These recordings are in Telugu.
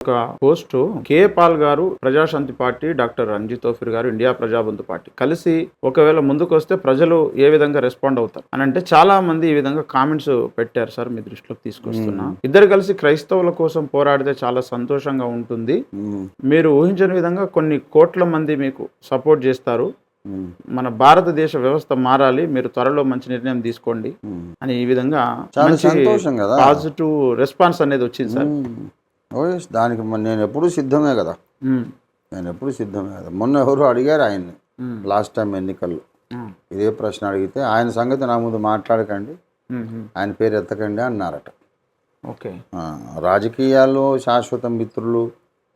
ఒక post K Paul garu Prajashanti party doctor Ranjith తోఫిర్ గారు ఇండియా ప్రజాబంధు పార్టీ. కలిసి ఒకవేళ ముందుకు వస్తే ప్రజలు ఏ విధంగా రెస్పాండ్ అవుతారు? అని అంటే చాలా మంది ఈ విధంగా కామెంట్స్ పెట్టారు సార్ మీ దృష్టిలోకి తీసుకొస్తున్నా. ఇద్దరు కలిసి క్రైస్తవుల కోసం పోరాడితే చాలా సంతోషంగా ఉంటుంది. మీరు ఊహించని విధంగా కొన్ని కోట్ల మంది మీకు సపోర్ట్ చేస్తారు. మన భారతదేశ వ్యవస్థ మారాలి మీరు త్వరలో మంచి నిర్ణయం తీసుకోండి. అని ఈ విధంగా పాజిటివ్ రెస్పాన్స్ అనేది వచ్చింది సార్. దానికి నేను ఎప్పుడు సిద్ధమే కదా. నేను ఎప్పుడు సిద్ధమే కదా. మొన్న ఎవరు అడిగారు ఆయన్ని. లాస్ట్ టైం ఎన్నికల్లో. ఇదే ప్రశ్న అడిగితే ఆయన సంగతి నా ముందు మాట్లాడకండి. ఆయన పేరు ఎత్తకండి అన్నారట. ఓకే. రాజకీయాల్లో శాశ్వత మిత్రులు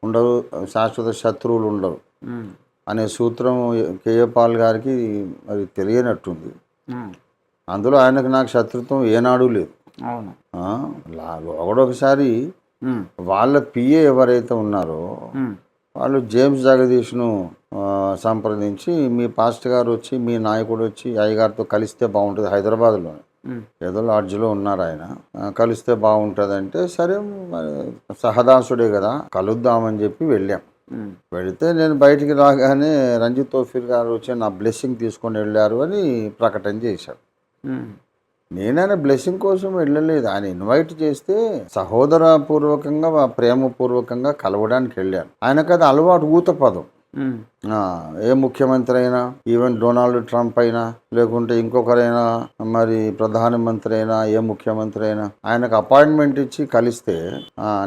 ఉండరు శాశ్వత శత్రువులు ఉండరు. అనే సూత్రం కేఏ పాల్ గారికి మరి తెలియనట్టుంది. అందులో ఆయనకు నాకు శత్రుత్వం ఏనాడు లేదు. అవును. ఒకడొకసారి వాళ్ళ పిఏ ఎవరైతే ఉన్నారో వాళ్ళు జేమ్స్ జగదీష్ను సంప్రదించి మీ పాస్టర్ గారు వచ్చి మీ నాయకుడు వచ్చి అయ్యగారితో కలిస్తే బాగుంటుంది హైదరాబాద్లోనే. ఉమ్, ఏదో లాడ్జ్లో ఉన్నారు ఆయన. కలిస్తే బాగుంటుంది అంటే సరే సహదాసుడే కదా కలుద్దామని చెప్పి వెళ్ళాం. వెళితే నేను బయటికి రాగానే రంజిత్ తోఫీర్ గారు వచ్చి నా బ్లెస్సింగ్ తీసుకొని వెళ్ళారు అని ప్రకటన చేశాడు నేనైనా బ్లెస్సింగ్ కోసం వెళ్ళలేదు. ఆయన ఇన్వైట్ చేస్తే సహోదర పూర్వకంగా ప్రేమపూర్వకంగా కలవడానికి వెళ్ళాను. ఆయనకు అది అలవాటు ఊత పదం. ఏ ముఖ్యమంత్రి అయినా ఈవెన్ డొనాల్డ్ ట్రంప్ అయినా లేకుంటే ఇంకొకరైనా మరి ప్రధానమంత్రి అయినా ఏ ముఖ్యమంత్రి అయినా ఆయనకు అపాయింట్మెంట్ ఇచ్చి కలిస్తే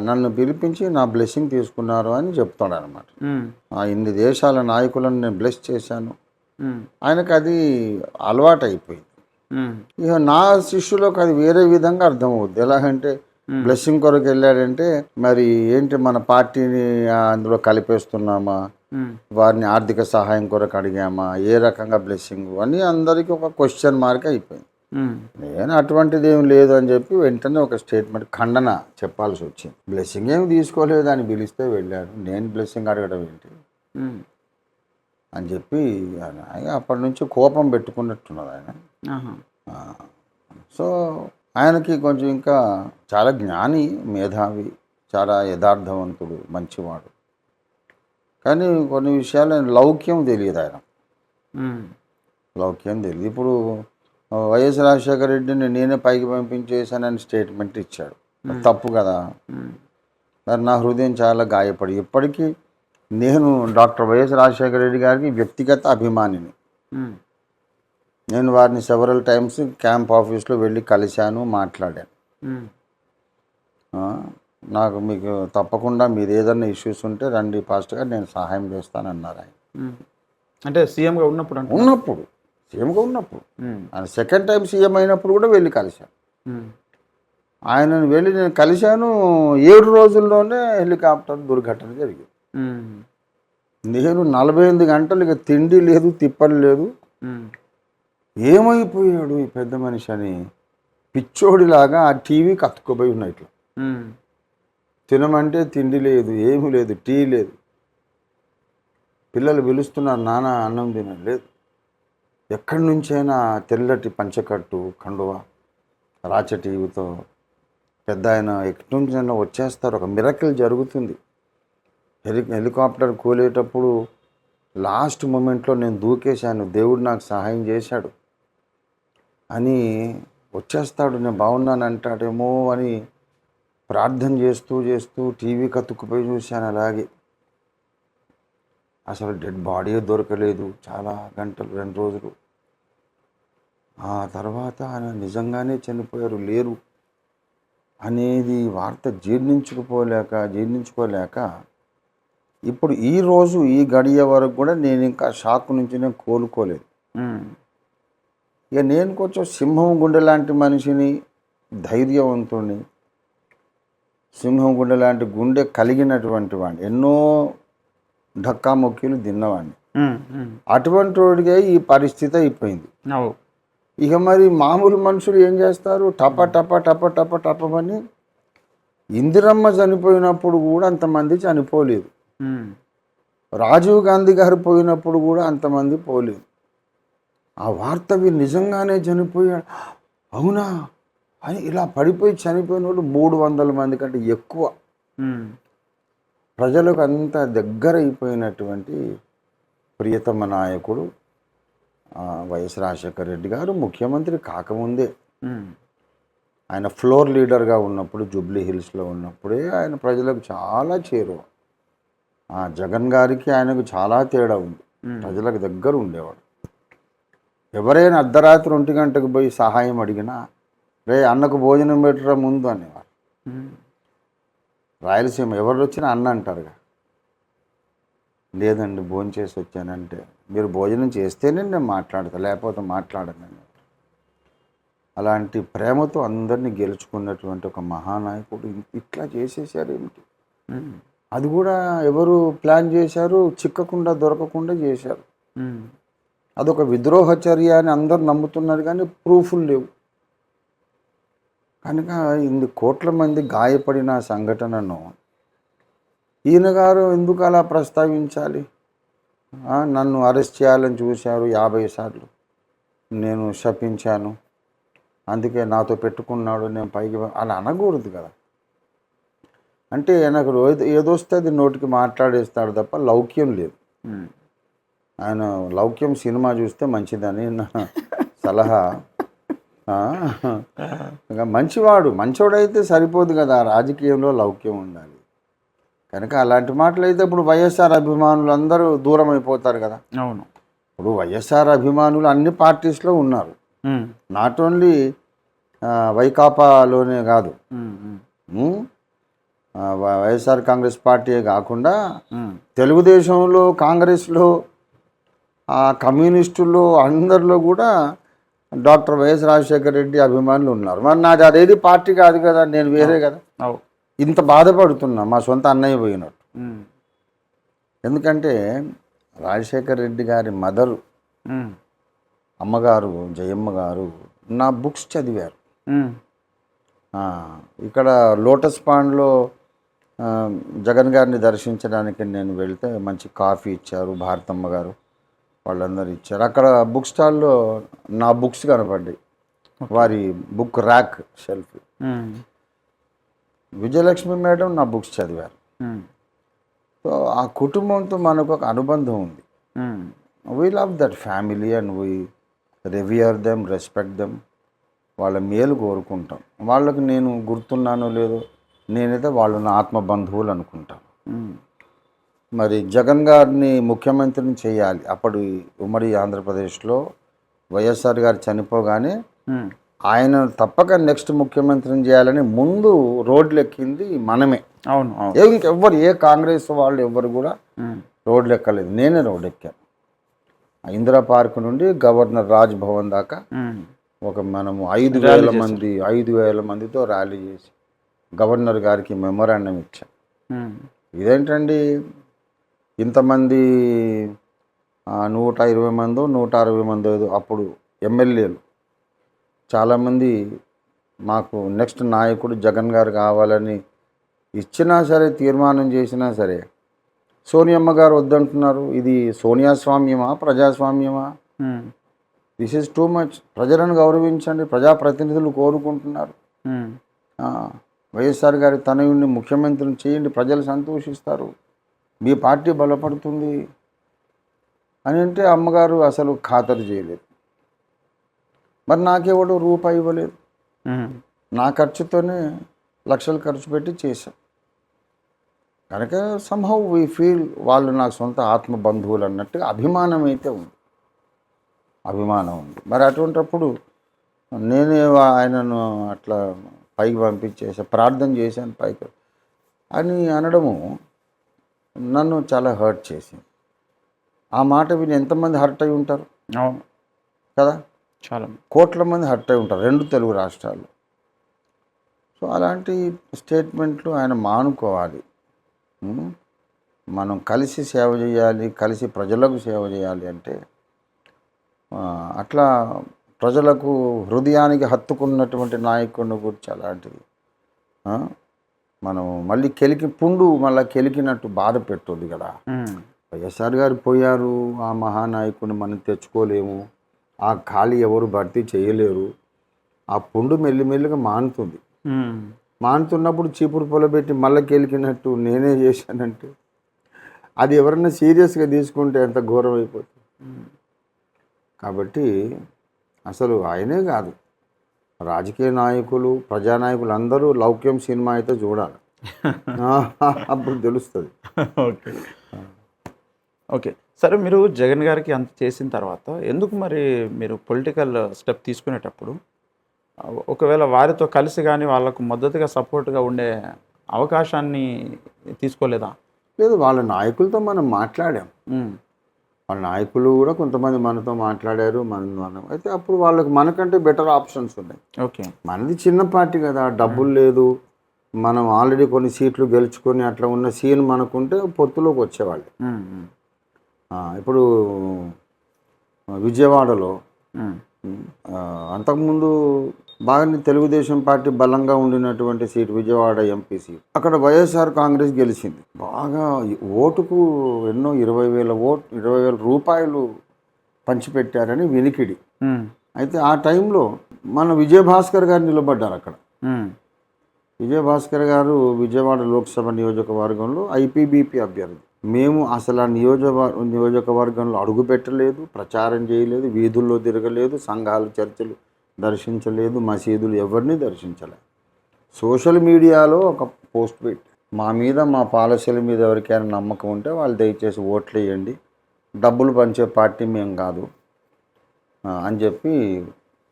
నన్ను పిలిపించి నా బ్లెస్సింగ్ తీసుకున్నారు అని చెప్తాడు అనమాట ఇన్ని దేశాల నాయకులను నేను బ్లెస్ చేశాను. ఆయనకు అది అలవాటు అయిపోయింది ఇక నా శిష్యులకు అది వేరే విధంగా అర్థమవుద్ది. ఎలాగంటే బ్లెస్సింగ్ కొరకు వెళ్ళాడంటే మరి ఏంటి మన పార్టీని అందులో కలిపేస్తున్నామా? వారిని ఆర్థిక సహాయం కొరకు అడిగామా? ఏ రకంగా బ్లెస్సింగ్ అని అందరికీ ఒక క్వశ్చన్ మార్క్ అయిపోయింది. నేను అటువంటిది ఏం లేదు అని చెప్పి వెంటనే ఒక స్టేట్మెంట్ ఖండన చెప్పాల్సి వచ్చింది. బ్లెస్సింగ్ ఏమి తీసుకోలేదు అని పిలిస్తే వెళ్ళాడు. నేను బ్లెస్సింగ్ అడగడం ఏంటి? అని చెప్పి ఆయన అప్పటి నుంచి కోపం పెట్టుకున్నట్టున్నారు ఆయన. సో ఆయనకి కొంచెం ఇంకా చాలా జ్ఞాని మేధావి చాలా యథార్థవంతుడు మంచివాడు. కానీ కొన్ని విషయాలు ఆయన లౌక్యం తెలియదు ఆయన. లౌక్యం తెలియదు. ఇప్పుడు వైఎస్ రాజశేఖర రెడ్డిని నేనే పైకి పంపించేశానని స్టేట్మెంట్ ఇచ్చాడు. తప్పు కదా. నా హృదయం చాలా గాయపడి ఇప్పటికీ నేను డాక్టర్ వైఎస్ రాజశేఖర రెడ్డి గారికి వ్యక్తిగత అభిమానిని. నేను వారిని సెవరల్ టైమ్స్ క్యాంప్ ఆఫీస్లో వెళ్ళి కలిశాను మాట్లాడాను. నాకు మీకు తప్పకుండా మీరు ఏదైనా ఇష్యూస్ ఉంటే రండి పాస్ట్ గారు నేను సహాయం చేస్తానన్నారు ఆయన. ఉమ్. అంటే సీఎంగా ఉన్నప్పుడు అంట ఉన్నప్పుడు సీఎంగా ఉన్నప్పుడు. ఆయన సెకండ్ టైం సీఎం అయినప్పుడు కూడా వెళ్ళి కలిశాను. ఆయనను వెళ్ళి నేను కలిశాను ఏడు రోజుల్లోనే హెలికాప్టర్ దుర్ఘటన జరిగింది. నేను నలభై ఎనిమిది గంటలు ఇక తిండి లేదు తిప్పలు లేదు. ఏమైపోయాడు ఈ పెద్ద మనిషి అని? పిచ్చోడిలాగా ఆ టీవీకి అతుక్కుపోయి ఉన్నాయి ఇట్లా. తినమంటే తిండి లేదు ఏమీ లేదు టీ లేదు. పిల్లలు పిలుస్తున్నారు నాన్న అన్నం తినడం లేదు. ఎక్కడి నుంచైనా తెల్లటి పంచకట్టు కండువ రాచ టీవీతో పెద్ద ఆయన ఎక్కడి నుంచైనా వచ్చేస్తారు. ఒక మిరకల్ జరుగుతుంది. హెలి హెలికాప్టర్ కూలేటప్పుడు లాస్ట్ మూమెంట్లో నేను దూకేశాను. దేవుడు నాకు సహాయం చేశాడు. అని వచ్చేస్తాడు నేను బాగున్నాను అంటాడేమో అని ప్రార్థన చేస్తూ చేస్తూ టీవీ కత్తుకుపోయి చూశాను అలాగే. అసలు డెడ్ బాడీ దొరకలేదు చాలా గంటలు రెండు రోజులు. ఆ తర్వాత ఆయన నిజంగానే చనిపోయారు లేరు. అనేది వార్త జీర్ణించుకుపోలేక జీర్ణించుకోలేక ఇప్పుడు ఈ రోజు ఈ గడియ వరకు కూడా నేను ఇంకా షాక్ నుంచి నేను కోలుకోలేదు. ఇక నేను కొంచెం సింహం గుండె లాంటి మనిషిని ధైర్యవంతుడిని సింహం గుండె లాంటి గుండె కలిగినటువంటి వాడిని ఎన్నో ఢక్కా మొక్కీలు తిన్నవాడిని. అటువంటి వాడికే ఈ పరిస్థితి అయిపోయింది. ఇక మరి మామూలు మనుషులు ఏం చేస్తారు? టప టప టప టప టపమని ఇందిరమ్మ చనిపోయినప్పుడు కూడా అంతమంది చనిపోలేదు. రాజీవ్ గాంధీ గారు పోయినప్పుడు కూడా అంతమంది పోలేదు. ఆ వార్త వీరు నిజంగానే చనిపోయాడు. అవునా? అని ఇలా పడిపోయి చనిపోయిన వాళ్ళు మూడు వందల మంది కంటే ఎక్కువ. ప్రజలకు అంత దగ్గర అయిపోయినటువంటి ప్రియతమ నాయకుడు వైఎస్ రాజశేఖర రెడ్డి గారు ముఖ్యమంత్రి కాకముందే. ఆయన ఫ్లోర్ లీడర్గా ఉన్నప్పుడు జూబ్లీ హిల్స్లో ఉన్నప్పుడే ఆయన ప్రజలకు చాలా చేరువ. జగన్ గారికి ఆయనకు చాలా తేడా ఉంది. ప్రజలకు దగ్గర ఉండేవాడు. ఎవరైనా అర్ధరాత్రి ఒంటి గంటకు పోయి సహాయం అడిగినా రే అన్నకు భోజనం పెట్టరా ముందు అనేవారు. రాయలసీమ ఎవరు వచ్చినా అన్న అంటారుగా. లేదండి భోజనం చేసి వచ్చానంటే మీరు భోజనం చేస్తేనే నేను మాట్లాడతా లేకపోతే మాట్లాడను. అలాంటి ప్రేమతో అందరినీ గెలుచుకున్నటువంటి ఒక మహానాయకుడు ఇట్లా చేసేసారు ఏమిటి అది కూడా ఎవరు ప్లాన్ చేశారు చిక్కకుండా దొరకకుండా చేశారు. అదొక విద్రోహ చర్య అని అందరు నమ్ముతున్నారు కానీ ప్రూఫ్లు లేవు. కనుక ఇన్ని కోట్ల మంది గాయపడిన సంఘటనను ఈయన గారు ఎందుకు అలా ప్రస్తావించాలి? నన్ను అరెస్ట్ చేయాలని చూశారు యాభై సార్లు. నేను శపించాను. అందుకే నాతో పెట్టుకున్నాడు నేను పైకి అలా అనకూడదు కదా. అంటే నాకు ఏదో ఏదొస్తే అది నోటికి మాట్లాడేస్తాడు తప్ప లౌక్యం లేదు. ఆయన లౌక్యం సినిమా చూస్తే మంచిదని నా సలహా. మంచివాడు మంచోడైతే సరిపోదు కదా రాజకీయంలో లౌక్యం ఉండాలి. కనుక అలాంటి మాటలు అయితే ఇప్పుడు వైఎస్ఆర్ అభిమానులు అందరూ దూరం అయిపోతారు కదా. అవును. ఇప్పుడు వైఎస్ఆర్ అభిమానులు అన్ని పార్టీస్లో ఉన్నారు. నాట్ ఓన్లీ వైకాపాలోనే కాదు. వైఎస్ఆర్ కాంగ్రెస్ పార్టీయే కాకుండా తెలుగుదేశంలో కాంగ్రెస్లో ఆ కమ్యూనిస్టుల్లో అందరిలో కూడా డాక్టర్ వైఎస్ రాజశేఖర రెడ్డి అభిమానులు ఉన్నారు. మరి నాది అదేది పార్టీ కాదు కదా నేను వేరే కదా? ఇంత బాధపడుతున్నా మా సొంత అన్నయ్య పోయినట్టు. ఎందుకంటే రాజశేఖర రెడ్డి గారి మదరు అమ్మగారు జయమ్మ గారు నా బుక్స్ చదివారు. ఇక్కడ లోటస్ పాండ్లో జగన్ గారిని దర్శించడానికి నేను వెళ్తే మంచి కాఫీ ఇచ్చారు భారతమ్మ గారు వాళ్ళందరూ ఇచ్చారు. అక్కడ బుక్ స్టాల్లో నా బుక్స్ కనపడ్డాయి. వారి book rack shelf. Vijayalakshmi madam నా బుక్స్ చదివారు. సో ఆ కుటుంబంతో మనకు ఒక అనుబంధం ఉంది. We love that family and we revere them respect them వాళ్ళ మేలు కోరుకుంటాం. వాళ్ళకి నేను గుర్తున్నానో లేదో నేనైతే వాళ్ళు నా ఆత్మ బంధువులు అనుకుంటాను మరి జగన్ గారిని ముఖ్యమంత్రిని చేయాలి. అప్పుడు ఉమ్మడి ఆంధ్రప్రదేశ్లో వైఎస్ఆర్ గారు చనిపోగానే ఆయన తప్పక నెక్స్ట్ ముఖ్యమంత్రిని చేయాలని ముందు రోడ్లు ఎక్కింది మనమే. అవును ఇంకెవ్వరు ఏ కాంగ్రెస్ వాళ్ళు ఎవ్వరు కూడా రోడ్లు ఎక్కలేదు నేనే రోడ్డు ఎక్కాను ఇందిరా పార్క్ నుండి గవర్నర్ రాజ్ భవన్ దాకా ఒక మనము ఐదు వేల మంది ఐదు వేల మందితో ర్యాలీ చేసి గవర్నర్ గారికి మెమోరాండం ఇచ్చాం ఇదేంటండి? ఇంతమంది నూట ఇరవై మందో నూట అరవై మందో ఏదో అప్పుడు ఎమ్మెల్యేలు. చాలామంది మాకు నెక్స్ట్ నాయకుడు జగన్ గారు కావాలని ఇచ్చినా సరే తీర్మానం చేసినా సరే సోనియమ్మ గారు వద్దంటున్నారు. ఇది సోనియా స్వామ్యమా ప్రజాస్వామ్యమా దిస్ ఇస్ టూ మచ్ ప్రజలను గౌరవించండి ప్రజాప్రతినిధులు కోరుకుంటున్నారు. వైఎస్ఆర్ గారి తనయుడిని ముఖ్యమంత్రిని చేయండి ప్రజలు సంతోషిస్తారు. మీ పార్టీ బలపడుతుంది. అని అంటే అమ్మగారు అసలు ఖాతరు చేయలేదు. మరి నాకెవడు రూపాయి ఇవ్వలేదు. నా ఖర్చుతోనే లక్షలు ఖర్చు పెట్టి చేశాం. కనుక సంహౌ వీ ఫీల్ వాళ్ళు నాకు సొంత ఆత్మ బంధువులు అన్నట్టుగా అభిమానం అయితే ఉంది. అభిమానం ఉంది. మరి అటువంటప్పుడు నేనే ఆయనను అట్లా పైకి పంపించేసా ప్రార్థన చేశాను పైకి. అని అనడము నన్ను చాలా హర్ట్ చేసింది. ఆ మాట విని ఎంతమంది హర్ట్ అయి ఉంటారు? అవును. కదా? చాలా. కోట్ల మంది హర్ట్ అయి ఉంటారు రెండు తెలుగు రాష్ట్రాల్లో. సో అలాంటి స్టేట్మెంట్లు ఆయన మానుకోవాలి? మనం కలిసి సేవ చేయాలి కలిసి ప్రజలకు సేవ చేయాలి అంటే అట్లా ప్రజలకు హృదయానికి హత్తుకున్నటువంటి నాయకుడిని గురించి అలాంటిది? మనం మళ్ళీ కెలికి పుండు మళ్ళీ కెలికినట్టు బాధ పెట్టొద్దు కదా. వైఎస్ఆర్ గారు పోయారు ఆ మహానాయకుని మనం తెచ్చుకోలేము ఆ ఖాళీ ఎవరు భర్తీ చేయలేరు ఆ పుండు మెల్లిమెల్లిగా మానుతుంది. మానుతున్నప్పుడు చీపురు పొలబెట్టి మళ్ళీ కెలికినట్టు నేనే చేశానంటే అది ఎవరన్నా సీరియస్గా తీసుకుంటే ఎంత ఘోరం అయిపోతుంది కాబట్టి అసలు ఆయనే కాదు. రాజకీయ నాయకులు ప్రజానాయకులు అందరూ లౌక్యం సినిమా అయితే చూడాలి. అప్పుడు తెలుస్తుంది. ఓకే. ఓకే. సరే మీరు జగన్ గారికి అంత చేసిన తర్వాత ఎందుకు మరి మీరు పొలిటికల్ స్టెప్ తీసుకునేటప్పుడు ఒకవేళ వారితో కలిసి కానీ వాళ్ళకు మద్దతుగా సపోర్ట్గా ఉండే అవకాశాన్ని తీసుకోలేదా? లేదు వాళ్ళ నాయకులతో మనం మాట్లాడాం. వాళ్ళ నాయకులు కూడా కొంతమంది మనతో మాట్లాడారు మన అయితే అప్పుడు వాళ్ళకి మనకంటే బెటర్ ఆప్షన్స్ ఉన్నాయి. ఓకే. మనది చిన్న పార్టీ కదా డబ్బులు లేదు. మనం ఆల్రెడీ కొన్ని సీట్లు గెలుచుకొని అట్లా ఉన్న సీన్ మనకుంటే పొత్తులోకి వచ్చేవాళ్ళు. ఇప్పుడు విజయవాడలో అంతకుముందు బాగానే తెలుగుదేశం పార్టీ బలంగా ఉండినటువంటి సీట్ విజయవాడ ఎంపీ సీట్. అక్కడ వైఎస్ఆర్ కాంగ్రెస్ గెలిచింది. బాగా ఓటుకు ఎన్నో ఇరవై వేల ఓట్ ఇరవై వేల రూపాయలు పంచిపెట్టారని వినికిడి. అయితే ఆ టైంలో మన విజయభాస్కర్ గారు నిలబడ్డారు అక్కడ. విజయభాస్కర్ గారు విజయవాడ లోక్సభ నియోజకవర్గంలో ఐపీబీపీ అభ్యర్థి. మేము అసలు ఆ నియోజక నియోజకవర్గంలో అడుగు పెట్టలేదు ప్రచారం చేయలేదు వీధుల్లో తిరగలేదు సంఘాలు చర్చలు దర్శించలేదు మసీదులు ఎవరిని దర్శించలేదు సోషల్ మీడియాలో ఒక పోస్ట్ పెట్టి మా మీద మా పాలసీల మీద ఎవరికైనా నమ్మకం ఉంటే వాళ్ళు దయచేసి ఓట్లు వేయండి డబ్బులు పంచే పార్టీ మేము కాదు. అని చెప్పి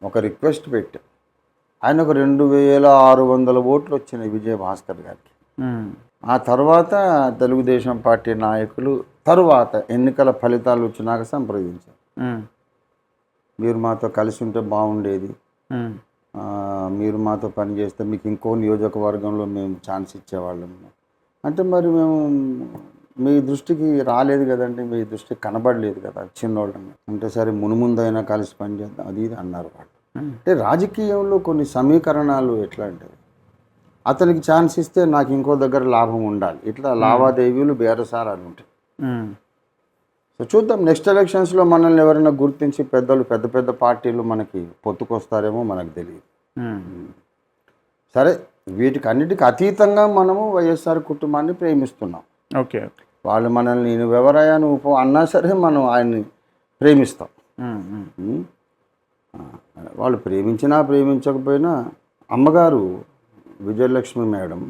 ఒక రిక్వెస్ట్ పెట్టాం. ఆయనకు రెండు వేల ఆరు వందల ఓట్లు వచ్చినాయి విజయ భాస్కర్ గారికి ఆ తర్వాత తెలుగుదేశం పార్టీ నాయకులు తరువాత ఎన్నికల ఫలితాలు వచ్చినాక సంప్రదించారు. మీరు మాతో కలిసి ఉంటే బాగుండేది. మీరు మాతో పనిచేస్తే మీకు ఇంకో నియోజకవర్గంలో మేము ఛాన్స్ ఇచ్చేవాళ్ళం. అంటే మరి మేము మీ దృష్టికి రాలేదు కదండి మీ దృష్టికి కనబడలేదు కదా చిన్నోళ్ళని. అంటే సరే మునుముందైనా కలిసి పనిచేద్దాం అది ఇది అన్నారు వాళ్ళు. అంటే రాజకీయంలో కొన్ని సమీకరణాలు ఎట్లా అంటే అతనికి ఛాన్స్ ఇస్తే నాకు ఇంకో దగ్గర లాభం ఉండాలి. ఇట్లా లావాదేవీలు బేరసారాలు ఉంటాయి. సో చూద్దాం నెక్స్ట్ ఎలక్షన్స్లో మనల్ని ఎవరైనా గుర్తించి పెద్దలు పెద్ద పెద్ద పార్టీలు మనకి పొత్తుకొస్తారేమో మనకు తెలియదు. సరే వీటికి అన్నిటికీ అతీతంగా మనము వైఎస్ఆర్ కుటుంబాన్ని ప్రేమిస్తున్నాం. ఓకే. ఓకే వాళ్ళు మనల్ని నేను ఎవరయ్యా నువ్వు అన్నా సరే మనం ఆయన్ని ప్రేమిస్తాం. వాళ్ళు ప్రేమించినా ప్రేమించకపోయినా అమ్మగారు విజయలక్ష్మి మేడం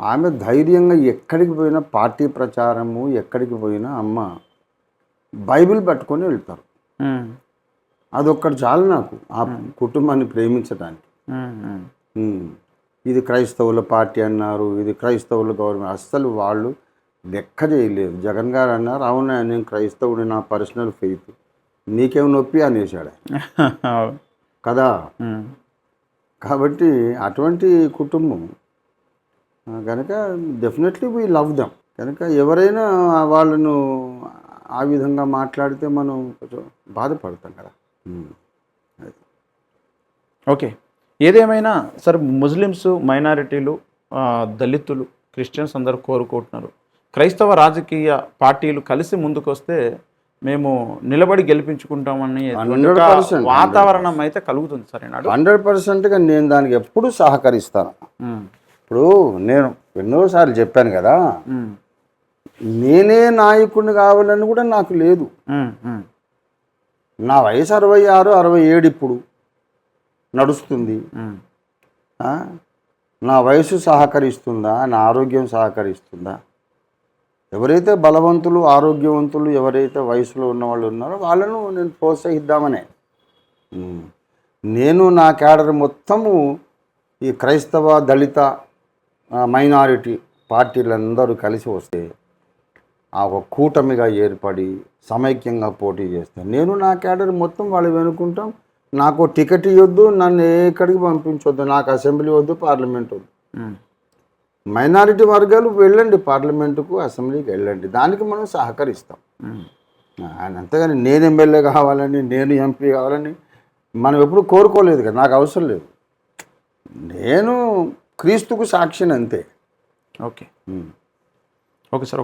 ఆమె ధైర్యంగా ఎక్కడికి పోయినా పార్టీ ప్రచారము ఎక్కడికి పోయినా అమ్మ బైబిల్ పట్టుకొని వెళ్తారు. అదొక్కటి చాలు నాకు ఆ కుటుంబాన్ని ప్రేమించడానికి. ఇది క్రైస్తవుల పార్టీ అన్నారు ఇది క్రైస్తవుల గవర్నమెంట్ అస్సలు వాళ్ళు లెక్క చేయలేదు జగన్ గారు అన్నారు అవునా నేను క్రైస్తవుడి నా పర్సనల్ ఫెయిత్. నీకేం నొప్పి అనేసాడు. కదా? కాబట్టి అటువంటి కుటుంబం కనుక డెఫినెట్లీ వీ లవ్ దమ్ కనుక ఎవరైనా వాళ్ళను ఆ విధంగా మాట్లాడితే మనం కొంచెం బాధపడతాం కదా. ఓకే ఏదేమైనా సరే ముస్లిమ్స్ మైనారిటీలు దళితులు క్రిస్టియన్స్ అందరూ కోరుకుంటున్నారు. క్రైస్తవ రాజకీయ పార్టీలు కలిసి ముందుకొస్తే మేము నిలబడి గెలిపించుకుంటామని ఒక 100%, వాతావరణం అయితే కలుగుతుంది సరే హండ్రెడ్ పర్సెంట్గా నేను దానికి ఎప్పుడు సహకరిస్తాను. ఉమ్, ఇప్పుడు నేను ఎన్నోసార్లు చెప్పాను కదా నేనే నాయకుడిని కావాలని కూడా నాకు లేదు. నా వయసు అరవై ఆరు అరవై ఏడు ఇప్పుడు నడుస్తుంది? నా వయసు సహకరిస్తుందా? నా ఆరోగ్యం సహకరిస్తుందా? ఎవరైతే బలవంతులు ఆరోగ్యవంతులు ఎవరైతే వయసులో ఉన్న వాళ్ళు ఉన్నారో వాళ్ళను నేను ప్రోత్సహిద్దామనే. నేను నా క్యాడర్ మొత్తము ఈ క్రైస్తవ దళిత మైనారిటీ పార్టీలందరూ కలిసి వస్తే ఆ ఒక కూటమిగా ఏర్పడి సమైక్యంగా పోటీ చేస్తే నేను నా క్యాడర్ మొత్తం వాళ్ళు వెనుకుంటాం. నాకు టికెట్ ఇవ్వద్దు నన్ను ఎక్కడికి పంపించొద్దు నాకు అసెంబ్లీ వద్దు పార్లమెంట్ వద్దు. మైనారిటీ వర్గాలు వెళ్ళండి పార్లమెంటుకు అసెంబ్లీకి వెళ్ళండి. దానికి మనం సహకరిస్తాం. ఆయన అంతేగాని నేను ఎమ్మెల్యే కావాలని నేను ఎంపీ కావాలని మనం ఎప్పుడు కోరుకోలేదు కదా నాకు అవసరం లేదు. నేను క్రీస్తుకు సాక్షిని అంతే ఓకే. Okay sir